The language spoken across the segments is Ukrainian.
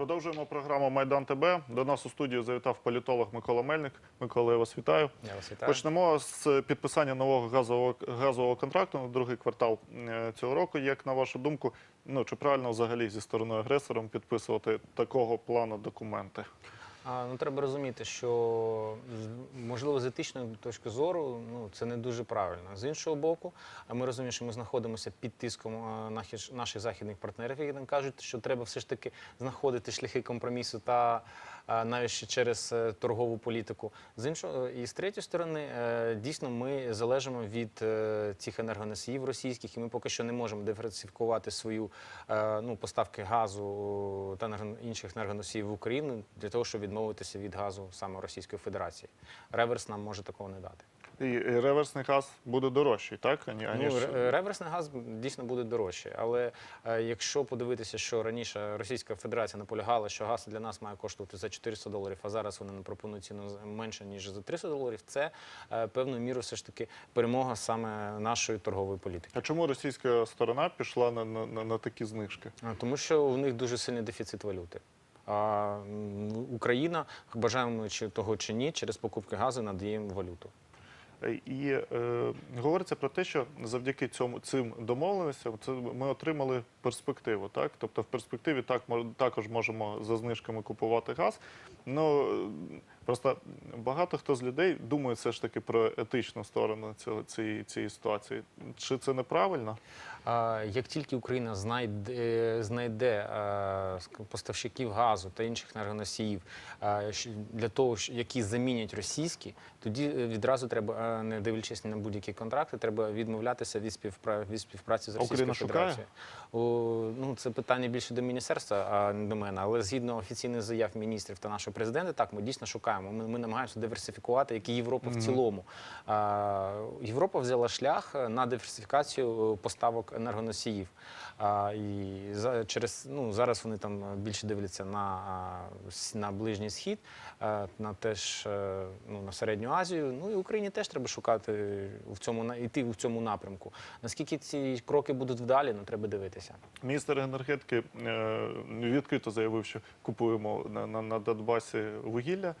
Продовжуємо програму Майдан ТБ. До нас у студію завітав політолог Микола Мельник. Микола, я вас вітаю. Я вас вітаю. Почнемо з підписання нового газового газового контракту на другий квартал е, цього року. Як на вашу думку, ну чи правильно взагалі зі сторони агресором підписувати такого плану документи? А, ну, треба розуміти, що можливо з етичної точки зору ну, це не дуже правильно. З іншого боку, ми розуміємо, що ми знаходимося під тиском наших західних партнерів, які нам кажуть, що треба все ж таки знаходити шляхи компромісу та навіть ще через е, торгову політику. З іншого і з третьої сторони, е, дійсно, ми залежимо від е, цих енергоносіїв російських, і ми поки що не можемо диверсифікувати свою ну, поставки газу та інших енергоносіїв в Україну для того, щоб відмовитися від газу саме Російської Федерації. Реверс нам може такого не дати. І реверсний газ буде дорожчий, так? Ані, Ну, аніж... ре- реверсний газ дійсно буде дорожчий. Але е, якщо подивитися, що раніше Російська Федерація наполягала, що газ для нас має коштувати за 400 доларів, а зараз вони пропонують ціну менше ніж за 300 доларів, це е, певною мірою все ж таки перемога саме нашої торгової політики. А чому російська сторона пішла на, на, на, на такі знижки? А, Тому що у них дуже сильний дефіцит валюти. А Україна, бажаємо чи того чи ні, через покупки газу надає їм валюту. І е, говориться про те, що завдяки цьому цим домовленостям це ми отримали перспективу. Так, тобто в перспективі так також можемо за знижками купувати газ. Ну просто багато хто з людей думає все ж таки про етичну сторону цього цієї, цієї ситуації. Чи це неправильно? Як тільки Україна знайде, знайде е, поставщиків газу та інших енергоносіїв е, для того, які замінять російські, тоді е, відразу треба, не дивлячись на будь-які контракти, треба відмовлятися від співпра- від співпраці з Російською Україна шукає? Федерацією. Ну це питання більше до міністерства, а не до мене. Але згідно офіційних заяв міністрів та нашого президента, так ми дійсно шукаємо. Ми, ми намагаємося диверсифікувати, як і Європа в цілому. Європа взяла шлях на диверсифікацію поставок енергоносіїв. А, і за, через ну зараз вони там більше дивляться на, на ближній схід, е, на теж е, ну, на середню Азію. Ну і Україні теж треба шукати в цьому йти в цьому напрямку. Наскільки ці кроки будуть вдалі, ну треба дивитися. Міністр енергетики е, відкрито заявив, що купуємо на, на, на Донбасі вугілля.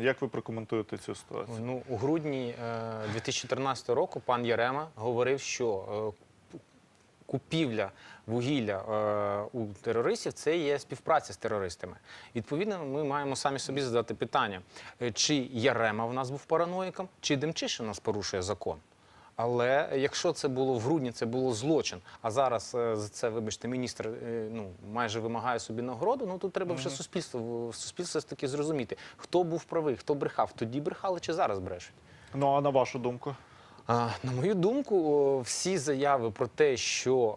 Як ви прокоментуєте цю ситуацію? Ну у грудні е, 2014 року пан Ярема говорив, що е, купівля вугілля е, у терористів це є співпраця з терористами. Відповідно, ми маємо самі собі задати питання, е, чи Ярема в нас був параноїком, чи Демчишин у нас порушує закон. Але якщо це було в грудні, це було злочин. А зараз е, за це, вибачте, міністр е, ну майже вимагає собі нагороду. Ну тут треба вже суспільство суспільство таки зрозуміти, хто був правий, хто брехав. Тоді брехали чи зараз брешуть. Ну а на вашу думку? На мою думку, всі заяви про те, що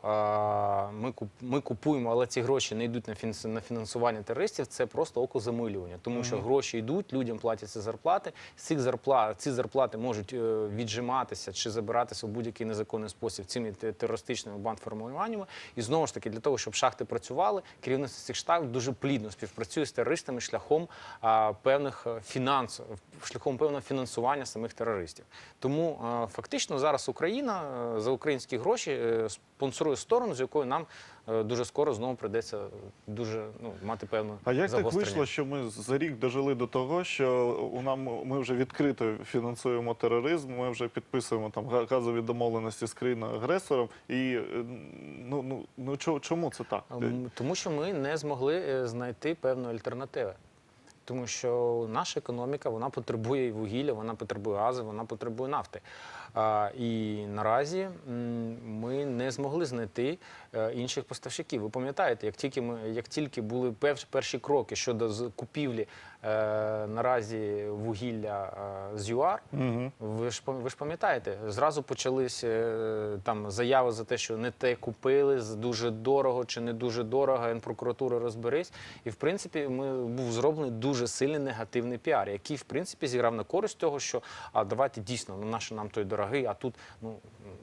ми, куп, купуємо, але ці гроші не йдуть на, фінанс, на фінансування терористів, це просто окозамилювання. Тому що гроші йдуть, людям платяться зарплати. Цих зарплат, ці зарплати можуть е, віджиматися чи забиратися в будь-який незаконний спосіб цими терористичними бандформуваннями. І знову ж таки, для того, щоб шахти працювали, керівництво цих штабів дуже плідно співпрацює з терористами шляхом певних е, фінансів, шляхом певного фінансування самих терористів. Тому е, фактично зараз Україна е, за українські гроші е, спонсорує сторону, з якою нам е, дуже скоро знову прийдеться дуже ну мати певну А як так вийшло, що ми за рік дожили до того, що у нам ми вже відкрито фінансуємо тероризм, ми вже підписуємо там газові домовленості з країною-агресором, і е, ну ну ну чо- чому це так? Ем, Тому що ми не змогли знайти певної альтернативи. Тому що наша економіка вона потребує і вугілля, вона потребує газу, вона потребує нафти. І наразі ми не змогли знайти е, інших поставщиків. Ви пам'ятаєте, як тільки ми як тільки були перші, кроки щодо купівлі е, наразі вугілля е, з ЮАР, Угу. ви ж ви ж пам'ятаєте, зразу почались е, там заяви за те, що не те купили дуже дорого чи не дуже дорого. Генпрокуратура розберись. І в принципі, ми був зроблений дуже сильний негативний піар, який в принципі зіграв на користь того, що а давайте дійсно ну наше нам той дорогий, а тут ну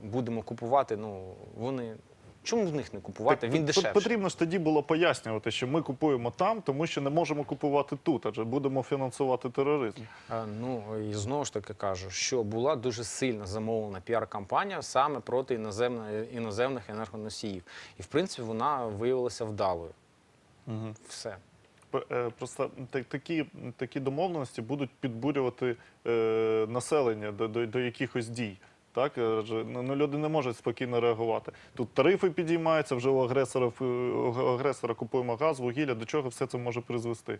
будемо купувати. Ну вони чому в них не купувати? Він дешевший. Потрібно ж тоді було пояснювати, що ми купуємо там, тому що не можемо купувати тут, адже будемо фінансувати тероризм. Е, Ну і знову ж таки кажу, що була дуже сильно замовлена піар-кампанія саме проти іноземної іноземних енергоносіїв, і в принципі вона виявилася вдалою. Угу. Все. Е, Просто такі, такі домовленості будуть підбурювати е, населення до, до, до якихось дій. Так, ну, ну, люди не можуть спокійно реагувати. Тут тарифи підіймаються, вже у агресора, е, у агресора купуємо газ, вугілля. До чого все це може призвести?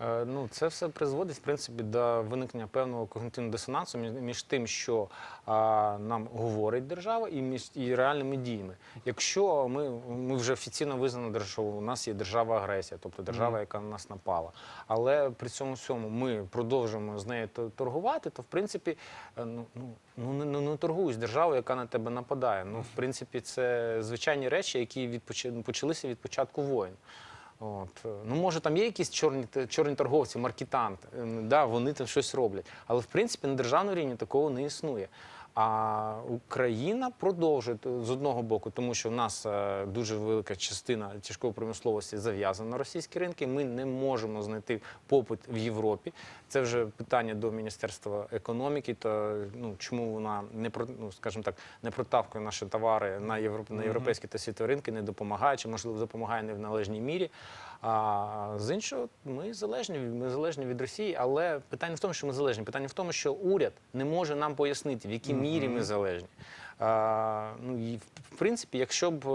Е, Ну, це все призводить в принципі до виникнення певного когнітивного дисонансу між, тим, що а, нам говорить держава, і між і реальними діями. Якщо ми, ми вже офіційно визнано, держ- що у нас є держава агресія, тобто держава, яка на нас напала. Але при цьому всьому ми продовжуємо з нею торгувати, то в принципі е, ну, ну, ну, не, ну, не торгуй з державою, яка на тебе нападає. Ну, в принципі, це звичайні речі, які від, почалися від початку воїн. От. Ну, може, там є якісь чорні, чорні торговці, маркетанти, ем, да, вони там щось роблять. Але в принципі на державному рівні такого не існує. А Україна продовжує з одного боку, тому що в нас е, дуже велика частина тяжкої промисловості зав'язана на російські ринки. Ми не можемо знайти попит в Європі. Це вже питання до Міністерства економіки. То ну чому вона не про ну, скажімо так, не протавкує наші товари на європ... на європейські та світові ринки, не допомагає, чи можливо допомагає не в належній мірі. А з іншого, ми залежні, ми залежні від Росії, але питання не в тому, що ми залежні. Питання в тому, що уряд не може нам пояснити, в якій мірі ми залежні. А, ну і в принципі, якщо б е,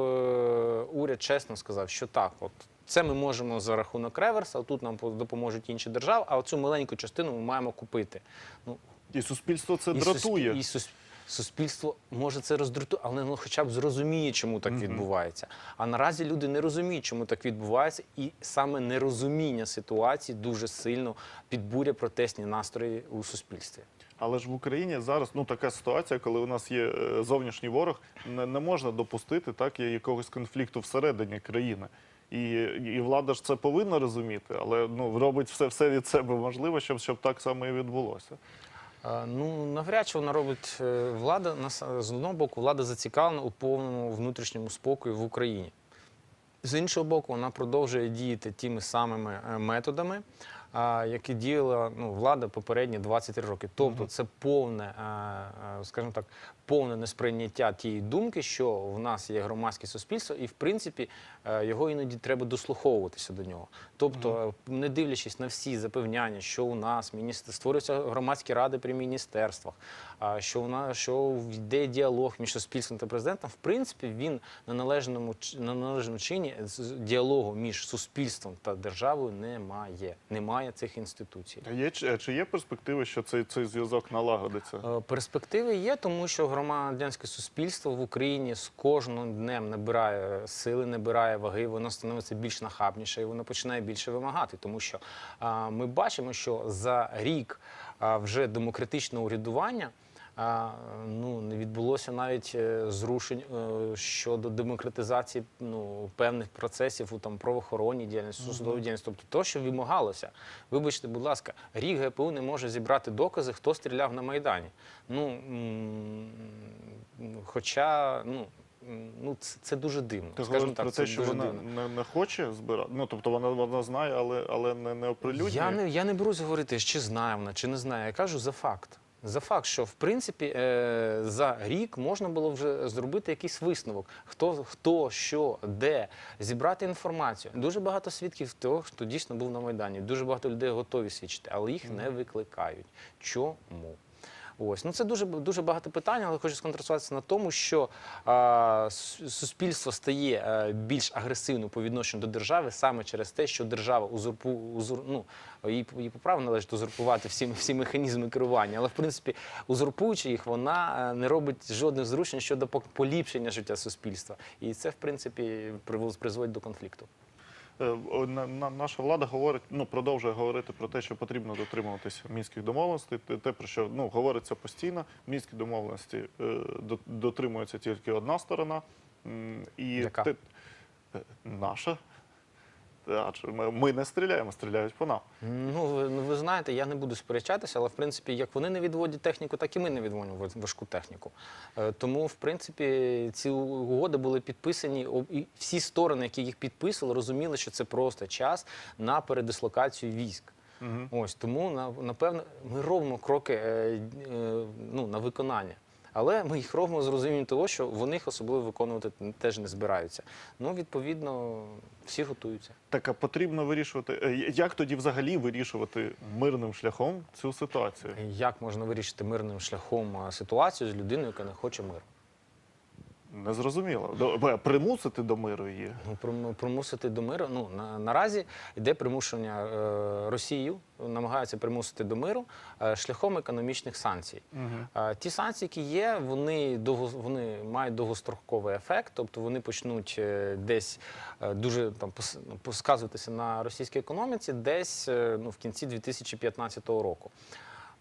уряд чесно сказав, що так, от це ми можемо за рахунок реверса, тут нам по- допоможуть інші держави, а оцю маленьку частину ми маємо купити. Ну І суспільство це і дратує. суспіль- і сус- суспільство може це роздратує, але ну, хоча б зрозуміє, чому так відбувається. А наразі люди не розуміють, чому так відбувається, і саме нерозуміння ситуації дуже сильно підбурює протестні настрої у суспільстві. Але ж в Україні зараз ну така ситуація, коли у нас є е, зовнішній ворог, не, не можна допустити так якогось конфлікту всередині країни. І, і влада ж це повинна розуміти, але ну робить все, все від себе можливе, щоб, щоб так само і відбулося. Ну, навряд чи вона робить е, влада з одного боку, влада зацікавлена у повному внутрішньому спокої в Україні. З іншого боку, вона продовжує діяти тими самими е, методами, а, які діяла ну, влада попередні 23 роки. Тобто, це повне, скажімо так, повне несприйняття тієї думки, що в нас є громадське суспільство, і в принципі е, його іноді треба дослуховуватися до нього. Тобто, е, не дивлячись на всі запевняння, що у нас міністр створюються громадські ради при міністерствах, що у нас що йде діалог між суспільством та президентом, в принципі, він на належному на належному чині діалогу між суспільством та державою немає. Немає цих інституцій. А є чи, чи є перспективи, що цей, цей зв'язок налагодиться? Е, Перспективи є, тому що громадянське суспільство в Україні з кожним днем набирає сили, набирає ваги, воно становиться більш нахабніше і воно починає більше вимагати. Тому що а, ми бачимо, що за рік а, вже демократичного урядування. Ну, не відбулося навіть е, зрушень е, щодо демократизації ну, певних процесів у там правоохоронній діяльності, судовій діяльності. Тобто то, що вимагалося. Вибачте, будь ласка, рік ГПУ не може зібрати докази, хто стріляв на Майдані. Ну, хоча, ну, ну це, це дуже дивно. Ти Скажімо так, про це те, що дуже вона дивно. не, не хоче збирати. Ну тобто вона, вона знає, але, але не, не оприлюднює. Я не, я не берусь говорити, чи знає вона, чи не знає. Я кажу за факт. За факт, що в принципі е, за рік можна було вже зробити якийсь висновок, хто, хто, що, де, зібрати інформацію. Дуже багато свідків того, хто дійсно був на Майдані. Дуже багато людей готові свідчити, але їх не викликають. Чому? Ось ну це дуже дуже багато питань, але хочу сконцентруватися на тому, що а, суспільство стає е, більш агресивним по відношенню до держави саме через те, що держава узурпу узур, ну, їй, їй по належить узурпувати всі, всі механізми керування, але в принципі узурпуючи їх, вона е, не робить жодних зрушень щодо поліпшення життя суспільства, і це в принципі призводить до конфлікту. Е, на- на- Наша влада говорить, ну продовжує говорити про те, що потрібно дотримуватися мінських домовленостей. Те, про що ну говориться постійно. Мінські домовленості е, до- дотримується тільки одна сторона, і Яка? те- е, Адже ми, ми не стріляємо, стріляють по нам. Ну ви, ну, ви знаєте, я не буду сперечатися, але в принципі, як вони не відводять техніку, так і ми не відводимо важку техніку. Е, Тому, в принципі, ці угоди були підписані. об- І всі сторони, які їх підписували, розуміли, що це просто час на передислокацію військ. Ось тому на- напевно ми робимо кроки е, е, ну, на виконання. Але ми їх робимо з розумінням того, що вони їх особливо виконувати теж не збираються. Ну, відповідно, всі готуються. Так, а потрібно вирішувати. е, Як тоді взагалі вирішувати мирним шляхом цю ситуацію? Як можна вирішити мирним шляхом ситуацію з людиною, яка не хоче миру? Незрозуміло. Примусити до миру її. Ну, примусити до миру. Ну на, наразі йде примушення е, Росію, намагаються примусити до миру е, шляхом економічних санкцій. Е, ті санкції, які є, вони довго вони мають довгостроковий ефект, тобто вони почнуть е, десь е, дуже там ну, на російській економіці, десь е, ну в кінці 2015 року.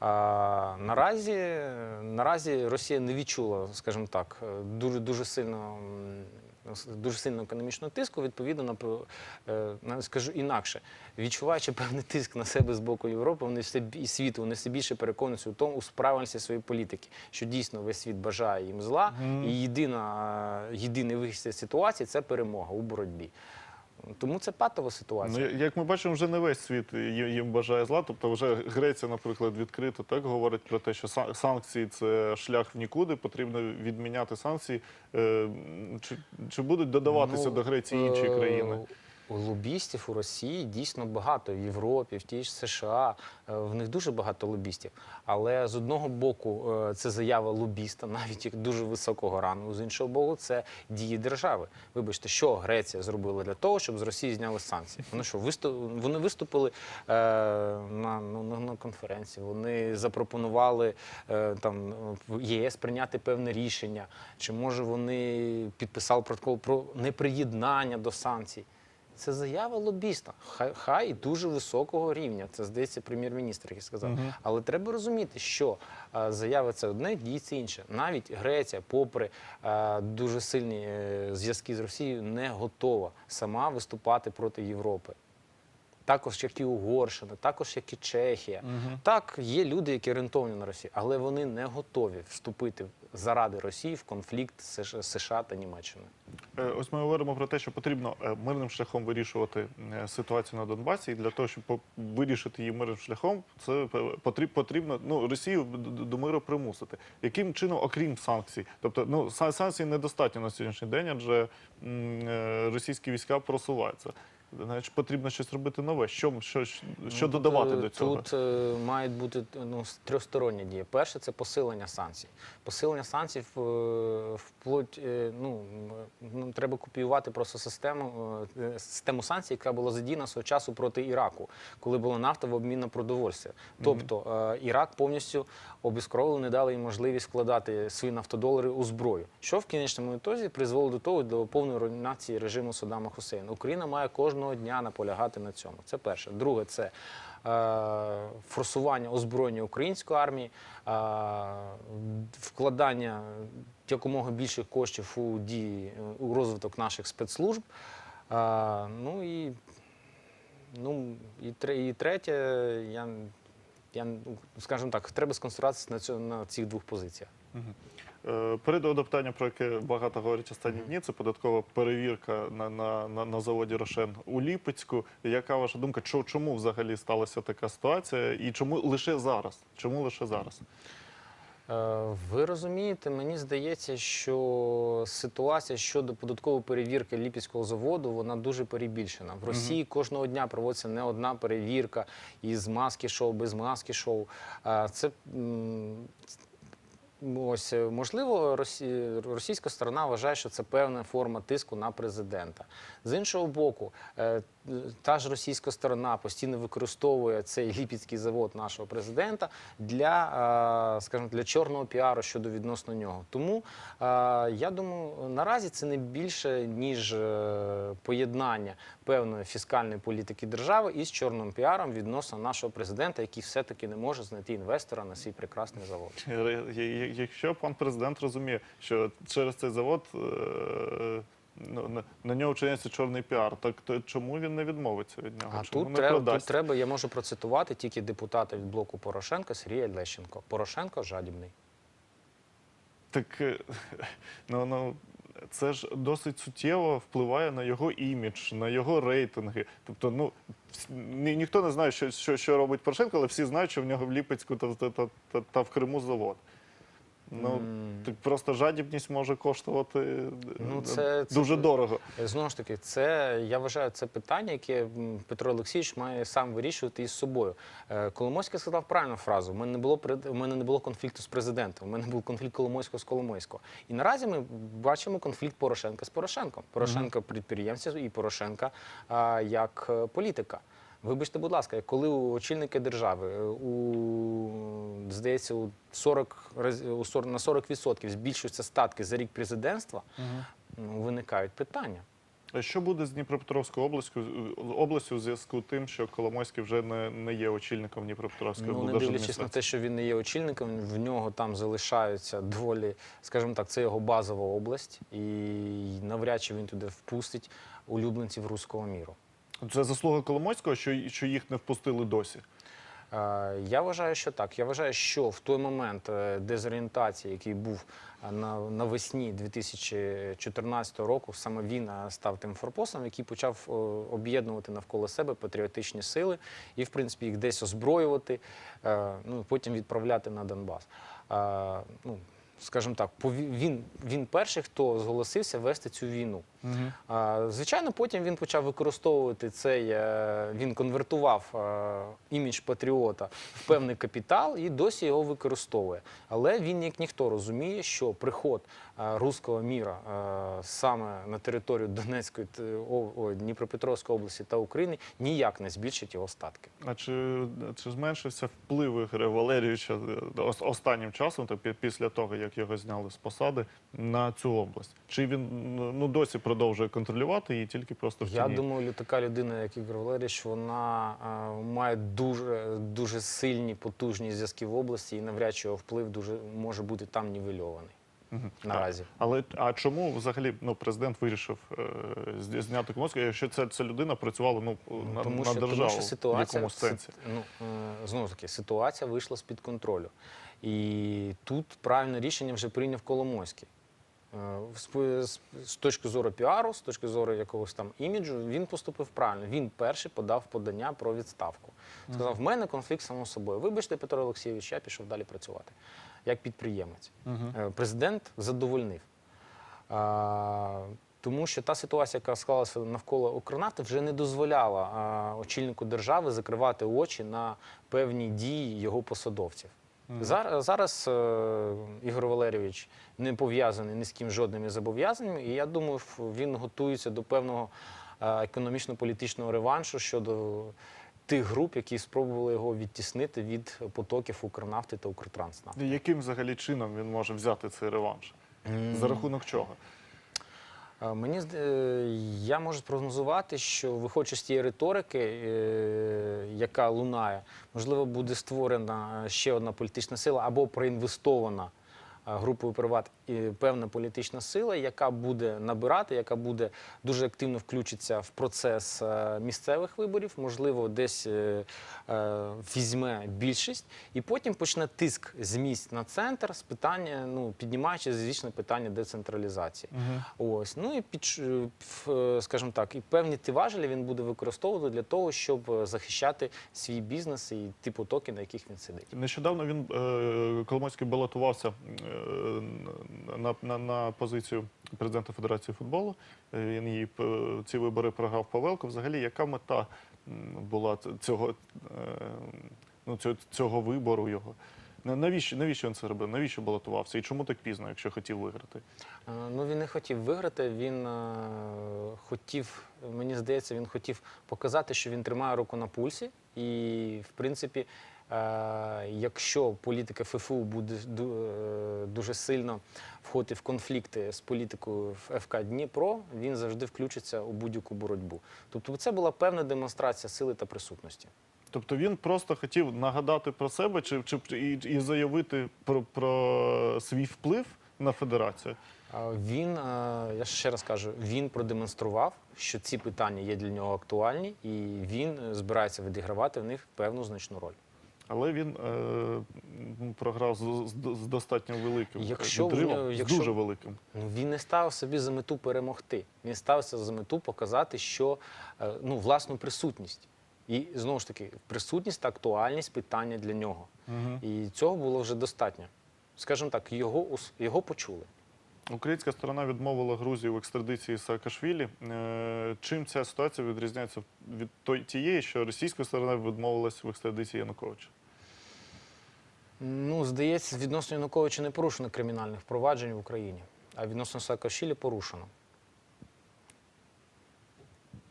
А, наразі, наразі Росія не відчула, скажімо так, е, дуже дуже сильно. Дуже сильного економічного тиску, відповідно, на, е, на- скажу інакше, відчуваючи певний тиск на себе з боку Європи, вони все і світу, вони все більше переконуються у тому у справильності своєї політики, що дійсно весь світ бажає їм зла, і єдина, єдиний вихід з ситуації це перемога у боротьбі. Тому це патова ситуація. Ну, як ми бачимо, вже не весь світ їм бажає зла. Тобто, вже Греція, наприклад, відкрито так говорить про те, що сан- санкції це шлях в нікуди, потрібно відміняти санкції. Е, Чи, чи будуть додаватися Ну, до Греції інші е, країни? Лобістів у Росії дійсно багато в Європі, в тій ж США. е, В них дуже багато лобістів. Але з одного боку, е, це заява лобіста, навіть як дуже високого рангу. З іншого боку, це дії держави. Вибачте, що Греція зробила для того, щоб з Росії зняли санкції. Вони що виступ... вони виступили е, на, ну, на, конференції. Вони запропонували е, там ЄС прийняти певне рішення. Чи може вони підписали протокол про неприєднання до санкцій? Це заява лобіста, хай, хай дуже високого рівня. Це здається прем'єр-міністр, який сказав. Але треба розуміти, що е, заява це одне, дії це інше. Навіть Греція, попри е, дуже сильні е, зв'язки з Росією, не готова сама виступати проти Європи. Також як і Угорщина, також як і Чехія. Так, є люди, які орієнтовані на Росію, але вони не готові вступити заради Росії в конфлікт США- США та Німеччиною. Е, Ось ми говоримо про те, що потрібно е, мирним шляхом вирішувати е, ситуацію на Донбасі, і для того, щоб по- вирішити її мирним шляхом, це потрібно ну Росію до миру примусити. Яким чином, окрім санкцій, тобто ну сан- санкцій недостатньо на сьогоднішній день, адже м, російські війська просуваються. Значить, потрібно щось робити нове. Що, що, що додавати Тут, до е, цього? Тут е, мають бути ну, трьохсторонні дії. Перше це посилення санкцій. Посилення санкцій е, вплоть, е, ну, ну, треба копіювати просто систему, е, систему санкцій, яка була задіяна свого часу проти Іраку, коли була нафта в обмін на продовольство. Тобто е, Ірак повністю обіскровили, не дали їм можливість вкладати свої нафтодолари у зброю, що в кінечному ітозі призвело до того до повної руйнації режиму Саддама Хусейна. Україна має кожного дня наполягати на цьому. Це перше. Друге, це е, форсування озброєння української армії, е, вкладання якомога більше коштів у дії у розвиток наших спецслужб. Е, ну і ну і, і третє, я, я скажімо так, треба сконцентруватися на на цих двох позиціях. Перейду до питання, про яке багато говорять останні дні, це податкова перевірка на, на, на, на заводі Рошен у Ліпецьку. Яка ваша думка? Чо- Чому взагалі сталася така ситуація? І чому лише зараз? Чому лише зараз? Е, Ви розумієте, мені здається, що ситуація щодо податкової перевірки Ліпецького заводу вона дуже перебільшена. В Росії кожного дня проводиться не одна перевірка із маски шоу, без маски шоу. Е, Це Ось можливо, російська сторона вважає, що це певна форма тиску на президента. З іншого боку, е, та ж російська сторона постійно використовує цей ліпецький завод нашого президента для, е, скажімо, для чорного піару щодо відносно нього. Тому е, я думаю, наразі це не більше ніж е, поєднання певної фіскальної політики держави із чорним піаром відносно нашого президента, який все-таки не може знайти інвестора на свій прекрасний завод. Якщо пан президент розуміє, що через цей завод на, на нього вчиняється чорний піар, так то чому він не відмовиться від нього? А чому тут не треба, тут треба, я можу процитувати тільки депутата від блоку Порошенка Сергія Лещенко. Порошенко жадібний. Так е, ну, ну, це ж досить суттєво впливає на його імідж, на його рейтинги. Тобто, ну ні, ніхто не знає, що, що, що робить Порошенко, але всі знають, що в нього в Ліпецьку та, та, та, та, та в Криму завод. Ну, М. просто жадібність може коштувати е, Ну, це- це- дуже дорого. Е, Знову ж таки, це я вважаю, це питання, яке м, Петро Олексійович має сам вирішувати із собою. Е, Коломойський сказав правильну фразу: у мене не було пред- мене не було конфлікту з президентом. У мене був конфлікт Коломойського з Коломойського. І наразі ми бачимо конфлікт Порошенка з Порошенком. Порошенка підприємця і Порошенка а, як е, політика. Вибачте, будь ласка, коли у очільники держави е, у здається у 40 раз- у 40 на 40% збільшуються статки за рік президентства, ну, виникають питання. А що буде з Дніпропетровською областю, областю в зв'язку з тим, що Коломойський вже не, не є очільником Дніпропетровської Ну, не дивлячись на те, що він не є очільником, в нього там залишаються доволі, скажімо так, це його базова область, і навряд чи він туди впустить улюбленців руського міру. Це заслуга Коломойського, що, що їх не впустили досі. Е, Я вважаю, що так. Я вважаю, що в той момент е, дезорієнтації, який був е, навесні 2014 року, саме він став тим форпостом, який почав об'єднувати навколо себе патріотичні сили і, в принципі, їх десь озброювати, ну потім відправляти на Донбас. Ну, скажімо так, він, він перший, хто зголосився вести цю війну. Звичайно, потім він почав використовувати цей, е, він конвертував е, імідж патріота в певний капітал і досі його використовує. Але він, як ніхто, розуміє, що приход е, руського міра саме на територію Донецької, Дніпропетровської області та України ніяк не збільшить його статки. А чи, чи зменшився вплив Ігоря Валерійовича останнім часом, пі- після того, як його зняли з посади, на цю область? Чи він ну, досі продовжує контролювати її тільки просто в Я тіні? думаю, така людина, як Ігор Валерійович, вона е, має дуже, дуже сильні потужні зв'язки в області, і навряд чи його вплив дуже може бути там нівельований Мгм. наразі. Але а чому взагалі ну, президент вирішив е, з- зняти Коломойського, якщо ця, ця людина працювала ну, на, тому, на державу тому що в ситуація, якомусь сенсі? ну, е, знову ж таки, ситуація вийшла з-під контролю. І тут правильне рішення вже прийняв Коломойський. Е, з- точки зору піару, з точки зору якогось там іміджу, він поступив правильно. Він перший подав подання про відставку. Сказав: в мене конфлікт само собою. Вибачте, Петро Олексійович, я пішов далі працювати як підприємець. Е, Президент задовольнив. Тому що та ситуація, яка склалася навколо Укрнафти, вже не дозволяла а, очільнику держави закривати очі на певні дії його посадовців. Зараз, зараз е, Ігор Валерійович не пов'язаний ні з ким жодними зобов'язаннями, і я думаю, він готується до певного е, економічно-політичного реваншу щодо тих груп, які спробували його відтіснити від потоків Укрнафти та Укртранснафти. Яким взагалі чином він може взяти цей реванш? За рахунок чого? Мені е, я можу спрогнозувати, що виходячи з тієї риторики, е, яка лунає, можливо, буде створена ще одна політична сила або проінвестована групою приват і певна політична сила, яка буде набирати, яка буде дуже активно включитися в процес е, місцевих виборів, можливо, десь е, е, візьме більшість, і потім почне тиск з місць на центр з питання, ну піднімаючи звічне питання децентралізації. Ось ну і під е, скажімо так, і певні ті важелі він буде використовувати для того, щоб е, захищати свій бізнес і ті потоки, на яких він сидить. Нещодавно він е, Коломойський балотувався е, на, на, на позицію президента Федерації футболу. Е, Він її ці вибори програв Павелко. Взагалі, яка мета була цього, е, ну, цього, вибору його? Навіщо, навіщо він це робив? Навіщо балотувався? І чому так пізно, якщо хотів виграти? Е, Ну він не хотів виграти. Він е, хотів, мені здається, він хотів показати, що він тримає руку на пульсі, і в принципі. Е, Якщо політика ФФУ буде е, дуже сильно входити в конфлікти з політикою ФК Дніпро, він завжди включиться у будь-яку боротьбу. Тобто, це була певна демонстрація сили та присутності. Тобто він просто хотів нагадати про себе чи, чи і, і заявити про, про свій вплив на федерацію. Він, е, я ще раз кажу, він продемонстрував, що ці питання є для нього актуальні, і він збирається відігравати в них певну значну роль. Але він е, програв з, з, з достатньо великим Якщо відривом, з якщо- дуже великим. Ну, він не ставив собі за мету перемогти. Він ставився за мету показати, що е, ну, власну присутність. І знову ж таки, присутність та актуальність питання для нього. І цього було вже достатньо. скажімо так, його, його почули. Українська сторона відмовила Грузію в екстрадиції Саакашвілі. Е, Чим ця ситуація відрізняється від тієї, що російська сторона відмовилась в екстрадиції Януковича? Ну, здається, відносно Януковича не порушено кримінальних впроваджень в Україні, а відносно Саакашвілі порушено.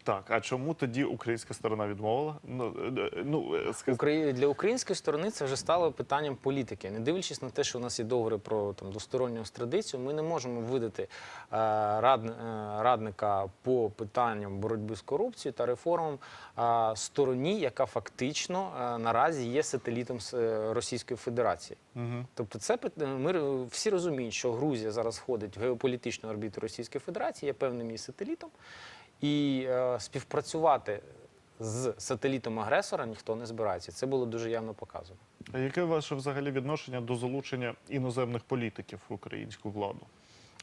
Так, а чому тоді українська сторона відмовила? Ну, е, е, ну е, сказ- Украї- Для української сторони це вже стало питанням політики. Не дивлячись на те, що у нас є договори про там, двосторонню екстрадицію, ми не можемо видати е, рад, е, радника по питанням боротьби з корупцією та реформам е, стороні, яка фактично е, наразі є сателітом Російської Федерації. Мгм. Тобто, це пит- ми всі розуміють, що Грузія зараз входить в геополітичну орбіту Російської Федерації, є певним її сателітом, і е, співпрацювати з сателітом агресора ніхто не збирається. Це було дуже явно показано. А яке ваше взагалі відношення до залучення іноземних політиків в українську владу?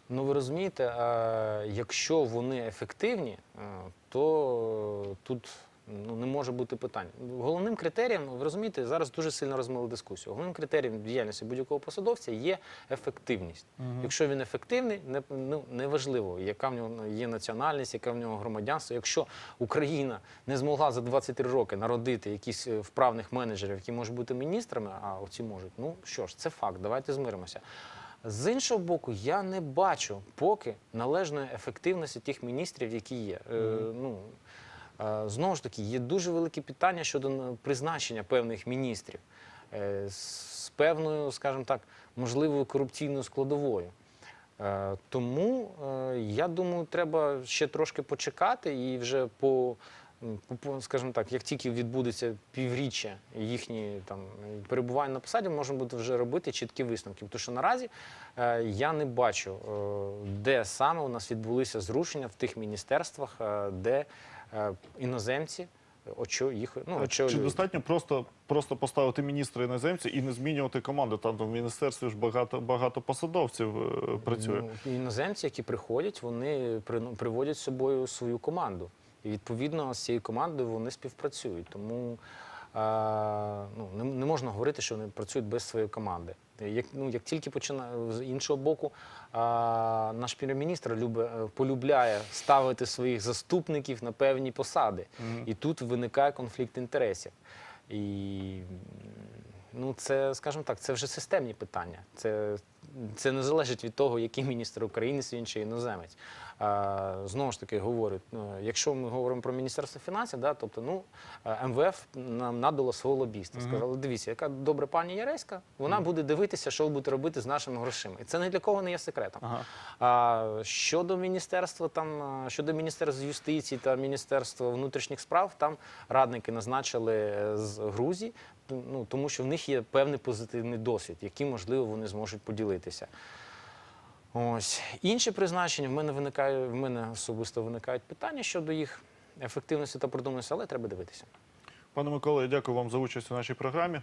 Ну ви розумієте, е, якщо вони ефективні, е, то е, тут ну, не може бути питань. Головним критерієм, ви розумієте, зараз дуже сильно розмили дискусію. Головним критерієм діяльності будь-якого посадовця є ефективність. Якщо він ефективний, не, ну, неважливо, яка в нього є національність, яке в нього громадянство. Якщо Україна не змогла за 23 роки народити якісь е, вправних менеджерів, які можуть бути міністрами, а оці можуть, ну що ж, це факт, давайте змиримося. З іншого боку, я не бачу поки належної ефективності тих міністрів, які є. Е, ну, знову ж таки, є дуже великі питання щодо призначення певних міністрів е, з певною, скажімо так, можливою корупційною складовою. Е, Тому е, я думаю, треба ще трошки почекати і вже по, скажімо так, як тільки відбудеться півріччя їхні там перебування на посаді, можна буде вже робити чіткі висновки. Тому що наразі е, я не бачу, е, де саме у нас відбулися зрушення в тих міністерствах, е, де е, іноземці очо, їх ну, А Чи достатньо просто, просто поставити міністра іноземця і не змінювати команду? Там в міністерстві ж багато, багато посадовців е, працює. Ну, іноземці, які приходять, вони при- приводять з собою свою команду. І відповідно з цією командою вони співпрацюють. Тому е, ну, не, не можна говорити, що вони працюють без своєї команди. Як, ну, як тільки починає з іншого боку, е, наш прем'єр-міністр е, полюбляє ставити своїх заступників на певні посади. І тут виникає конфлікт інтересів. І ну, це, скажімо так, це вже системні питання. Це, це не залежить від того, який міністр України чи іноземець. Знову ж таки говорю, ну, якщо ми говоримо про Міністерство фінансів, да, тобто ну, е, МВФ нам надало свого лобіста. Сказали, дивіться, яка добра пані Яреська, вона буде дивитися, що ви будете робити з нашими грошима. І це ні для кого не є секретом. Ага. Щодо міністерства, там а, щодо міністерства юстиції та міністерства внутрішніх справ, там радники назначили е, з Грузії, ну тому що в них є певний позитивний досвід, який можливо вони зможуть поділитися. Ось інші призначення в мене виникає, в мене особисто виникають питання щодо їх ефективності та продуманості, але треба дивитися. Пане Микола, я дякую вам за участь у нашій програмі.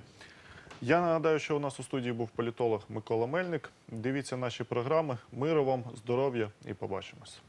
Я нагадаю, що у нас у студії був політолог Микола Мельник. Дивіться наші програми. Миру вам, здоров'я і побачимось.